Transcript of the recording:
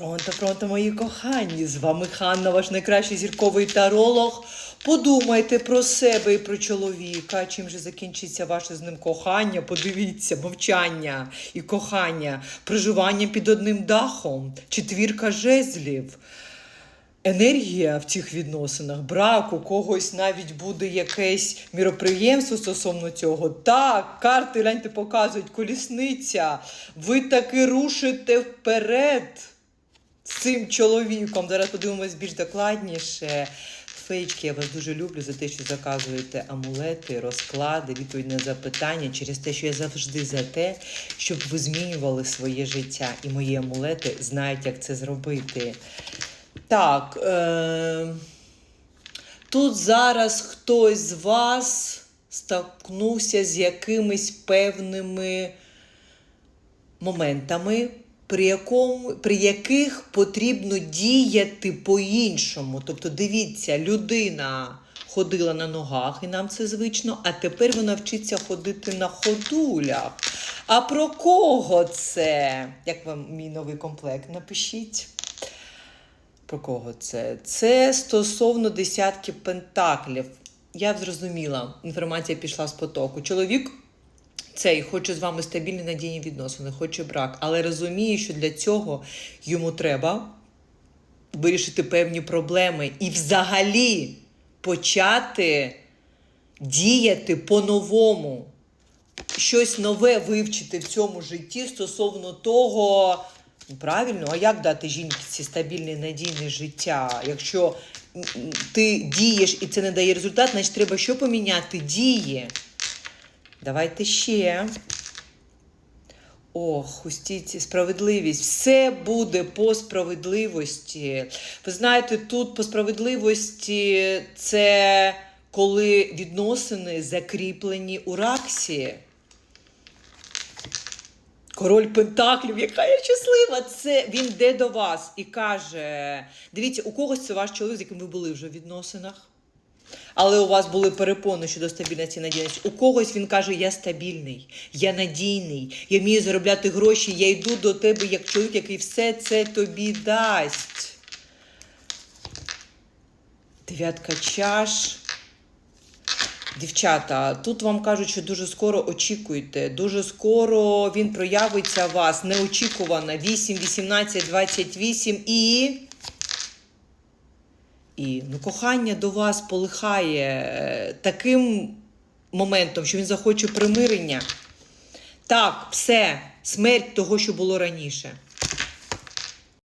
Пронто, пронто, мої кохані! З вами Ханна, ваш найкращий зірковий таролог. Подумайте про себе і про чоловіка. Чим же закінчиться ваше з ним кохання? Подивіться, мовчання і кохання, проживання під одним дахом, четвірка жезлів. Енергія в цих відносинах, брак, у когось навіть буде якесь міроприємство стосовно цього. Так, карти гляньте показують, колісниця. Ви таки рушите вперед цим чоловіком. Зараз подивимось більш докладніше. Феєчки, я вас дуже люблю за те, що заказуєте амулети, розклади, відповідь на запитання через те, що я завжди за те, щоб ви змінювали своє життя. І мої амулети знають, як це зробити. Так. Е- тут зараз хтось з вас стикнувся з якимись певними моментами, при, якому, при яких потрібно діяти по-іншому. Тобто, дивіться, людина ходила на ногах, і нам це звично, а тепер вона вчиться ходити на ходулях. А про кого це? Як вам мій новий комплект? Напишіть. Про кого це? Це стосовно десятки пентаклів. Я зрозуміла, інформація пішла з потоку. Чоловік цей хоче з вами стабільні надійні відносини, хоче брак, але розуміє, що для цього йому треба вирішити певні проблеми і взагалі почати діяти по-новому. Щось нове вивчити в цьому житті стосовно того, ну, правильно, а як дати жінці стабільне надійне життя? Якщо ти дієш і це не дає результат, значить треба що поміняти? Дії. Давайте ще. Ох, устійці, справедливість. Все буде по справедливості. Ви знаєте, тут по справедливості це коли відносини закріплені у раксі. Король Пентаклів, яка я щаслива! Це він йде до вас і каже: дивіться, у когось це ваш чоловік, з яким ви були вже в відносинах. Але у вас були перепони щодо стабільності і надійності. У когось він каже: Я стабільний, я надійний, я вмію заробляти гроші, я йду до тебе як чоловік, який все це тобі дасть. Дев'ятка чаш. Дівчата, тут вам кажуть, що дуже скоро очікуйте. Дуже скоро він проявиться у вас неочікувано. 8, 18, 28 і. І ну, кохання до вас полихає е, таким моментом, що він захоче примирення. Так, все, смерть того, що було раніше.